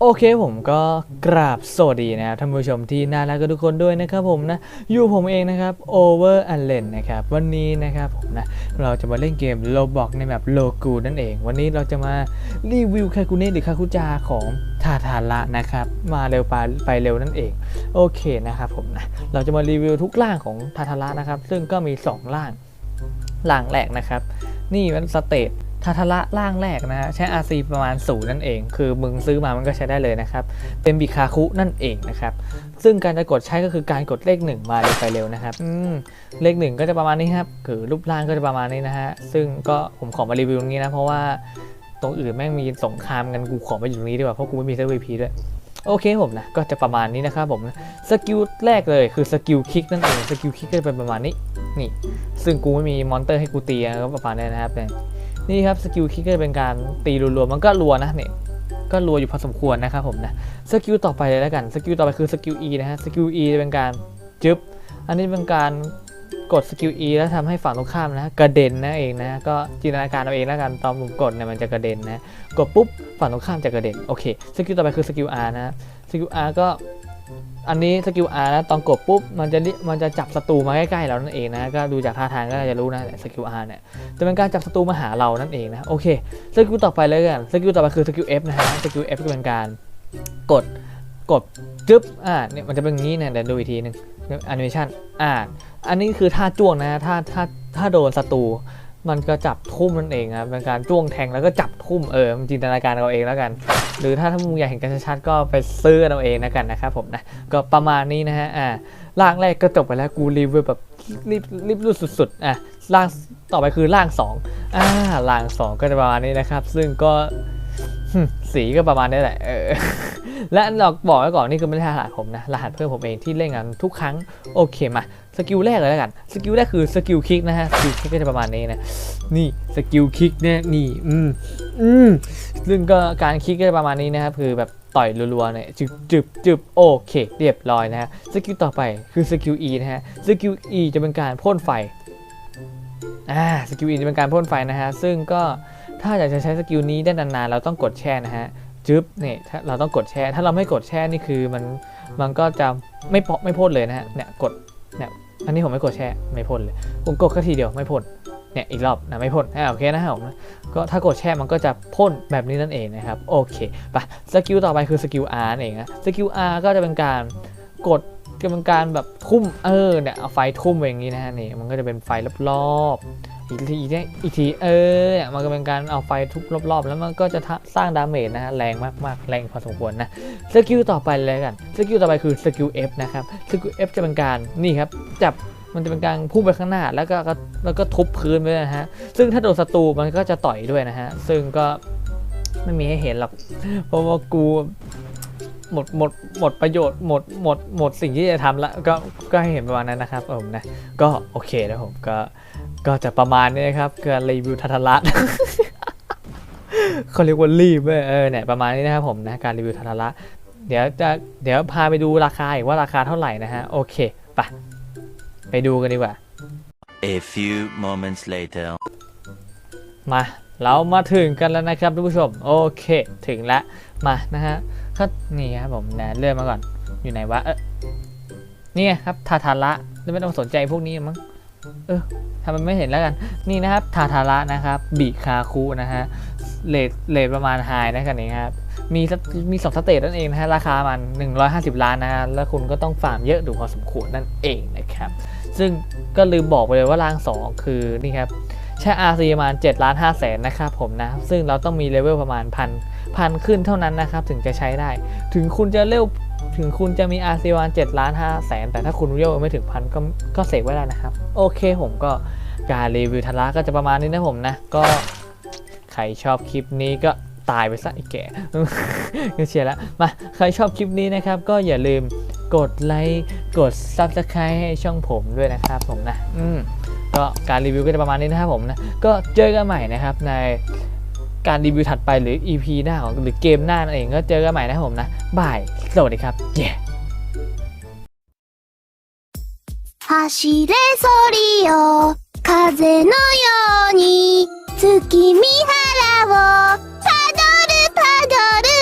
โอเคผมก็กราบสวัสดีนะครับท่านผู้ชมที่น่ารักกันทุกคนด้วยนะครับผมนะ อยู่ผมเองนะครับ Over a l e n นะครับ วันนี้นะครับผมนะ เราจะมาเล่นเกม Roblox ในแบบโลกูนั่นเอง วันนี้เราจะมารีวิวคาคุเน่หรือคาคุจาของทาทาระนะครับ มาเร็วไปไปเร็วนั่นเอง โอเคนะครับผมนะ เราจะมารีวิวทุกร่างของทาทาระนะครับ ซึ่งก็มี2ร่างร่างแรกนะครับ นี่มันสเตต ทาทาระร่างแรกนะฮะใช้ RC ประมาณศูนย์นั่นเอง คือมึงซื้อมามันก็ใช้ได้เลยนะครับ เป็นบิคาคุนั่นเองนะครับ ซึ่งการจะกดใช้ก็คือการกดเลขหนึ่งมาเร็วไปเร็วนะครับเลขหนึ่งก็จะประมาณนี้ครับคือรูปร่างก็จะประมาณนี้นะฮะซึ่งก็ผมขอมารีวิวตรงนี้นะเพราะว่าตรงอื่นแม่งมีสงครามกันกูขอมาอยู่ตรงนี้ดีกว่าเพราะกูไม่มีเซอร์วีพีด้วยโอเคผมนะก็จะประมาณนี้นะครับผมสกิลแรกเลยคือสกิลคิกนั่นเองสกิลคิกก็จะเป็นประมาณนี้นี่ ซึ่งกูไม่มีมอนเตอร์ให้กูตีก็ประมาณนี้นะครับเนี่ย นี่ครับสกิลคิกก็จะเป็นการตีรัวๆมันก็รัวนะเนี่ยก็รัวอยู่พอสมควรนะครับผมนะสกิลต่อไปเลยแล้วกันสกิลต่อไปคือสกิล E นะฮะสกิล E จะเป็นการจึ๊บอันนี้เป็นการกดสกิล E แล้วทำให้ฝั่งตรงข้ามนะกระเด็นนะเองนะก็จินตนาการเอาเองแล้วกันตอนผมกดเนี่ยมันจะกระเด็นนะกดปุ๊บฝั่งตรงข้ามจะกระเด็นโอเคสกิลต่อไปคือสกิล R นะสกิล R ก็ อันนี้สกิล R นะตอนกดปุ๊บมันจะมันจะจับศัตรูมาใกล้ๆเรานั่นเองนะก็ดูจากท่าทางก็จะรู้นะสกิล R เนี่ยจะเป็นการจับศัตรูมาหาเรานั่นเองนะโอเคสกิลต่อไปเลยกันสกิลต่อไปคือสกิล F นะฮะสกิล F ก็เป็นการกดกดจึ๊บอ่าเนี่ยมันจะเป็นอย่างนี้เนี่ยเดี๋ยวดูอีกทีหนึงแอนิเมชันอ่าอันนี้คือท่าจ้วงนะถ้าถ้าถ้าโดนศัตรู มันก็จับทุ่มนั่นเองครับเป็นการจ้วงแทงแล้วก็จับทุ่มเออจินตนาการเอาเองแล้วกัน หรือถ้าถ้ามึงอยากเห็นกันชัดๆก็ไปซื้อเอาเองนะกันนะครับผมนะก็ประมาณนี้นะฮะอ่าร่างแรกก็จบไปแล้วกูรีวิวแบบรีบรีบรุดสุดๆอะร่างต่อไปคือร่างสองอ่าร่างสองก็จะประมาณนี้นะครับ ซึ่งก็สีก็ประมาณนี้แหละเออ และเราบอกไว้ก่อนนี่คือไม่ใช่รหัสผมนะ รหัสเพื่อนผมเองที่เล่นกันทุกครั้ง โอเคมา สกิลแรกเลยแล้วกัน สกิลแรกคือสกิลคิกนะฮะ สกิลคิกก็จะประมาณนี้นะ นี่สกิลคิกเนี่ยนี่อืมอืมซึ่งก็การคิกก็จะประมาณนี้นะครับ คือแบบต่อยรัวๆเนี่ยจึบจึบจึบโอเค เรียบร้อยนะฮะ สกิลต่อไปคือสกิล E นะฮะ สกิล E จะเป็นการพ่นไฟ อ่า สกิล E จะเป็นการพ่นไฟนะฮะ ซึ่งก็ถ้าอยากจะใช้สกิลนี้ได้นานๆ เราต้องกดแช่นะฮะ จึ๊บเนี่ยถ้าเราต้องกดแช่ถ้าเราไม่กดแช่นี่คือมันมันก็จะไม่พอไม่พ่นเลยนะฮะเนี่ยกดเนี่ยอันนี้ผมไม่กดแช่ไม่พ่นเลยผมกดแค่ทีเดียวไม่พ่นเนี่ยอีกรอบนะไม่พ่นอ่าโอเคนะครับผมก็ถ้ากดแช่มันก็จะพ่นแบบนี้นั่นเองนะครับโอเคไปสกิลต่อไปคือสกิล R นั่นเองนะสกิล R ก็จะเป็นการกดจะเป็นการแบบทุ่มเออเนี่ยเอาไฟทุ่มไปอย่างนี้นะฮะนี่มันก็จะเป็นไฟรอบๆ อีกทีเนี่ยอีกทีเออเนี่ยมันก็เป็นการเอาไฟทุบรอบๆ แล้วมันก็จะทะสร้างดาเมจนะฮะแรงมากๆ แรงพอสมควรนะสกิลต่อไปเลยกันสกิลต่อไปคือสกิล F นะครับสกิล F จะเป็นการนี่ครับจับมันจะเป็นการพุ่งไปข้างหน้าแล้วก็แล้วก็ทุบพื้นไปนะฮะซึ่งถ้าโดนศัตรูมันก็จะต่อยด้วยนะฮะซึ่งก็ไม่มีให้เห็นหรอกเพราะว่ากูหมดหมดหมดประโยชน์หมดหมดหมดสิ่งที่จะทำแล้วก็ก็ให้เห็นประมาณนั้นนะครับผมนะก็โอเคนะผมก็ ก็จะประมาณนี้นะครับการรีวิวทัทลัตเขาเรียกว่ารีบเว้ยเออเนี่ยประมาณนี้นะครับผมนะการรีวิวทัทละเดี๋ยวจะเดี๋ยวพาไปดูราคาอีกว่าราคาเท่าไหร่นะฮะโอเคไปไปดูกันดีกว่า A few moments later. มาเรามาถึงกันแล้วนะครับทุกผู้ชมโอเคถึงแล้วมานะฮะก็นี่ครับผมนะเลื่อนมาก่อนอยู่ไหนวะเออนี่ไงครับทาทาระแล้วไม่ต้องสนใจพวกนี้มั้ง เออทำมันไม่เห็นแล้วกัน นี่นะครับ ทาทาระนะครับบิคาคุนะฮะเลทเลทประมาณไฮนะกันเองครับ มีมีสองสเตจนั่นเองนะฮะ ราคามัน 150 ล้านนะฮะ แล้วคุณก็ต้องฟาร์มเยอะดูพอสมควรนั่นเองนะครับ ซึ่งก็ลืมบอกไปเลยว่าร่าง 2 คือนี่ครับ ใช้ RC ประมาณ7ล้าน5แสนนะครับผมนะ ซึ่งเราต้องมีเลเวลประมาณพันพันขึ้นเท่านั้นนะครับ ถึงจะใช้ได้ ถึงคุณจะเร็ว ถึงคุณจะมี RC ประมาณ7ล้าน5แสนแต่ถ้าคุณเร็วไม่ถึงพันก็ก็เสกไว้ได้นะครับ โอเคผมก็การรีวิวทาระก็จะประมาณนี้นะผมนะ ก็ใครชอบคลิปนี้ก็ตายไปซะไอ้แก่ก็เชียร์แล้วมาใครชอบคลิปนี้นะครับ ก็อย่าลืมกดไลค์กด Subscribe ให้ช่องผมด้วยนะครับผมนะ อืมก็การรีวิวก็จะประมาณนี้นะครับผมนะ ก็เจอกันใหม่นะครับใน การรีวิวถัดไปหรือ EP หน้าของหรือเกมหน้านั่นเองก็เจอกันใหม่นะครับผมนะบาย สวัสดีครับ เย้ 走れソリよ風のように月見原をパドルパドル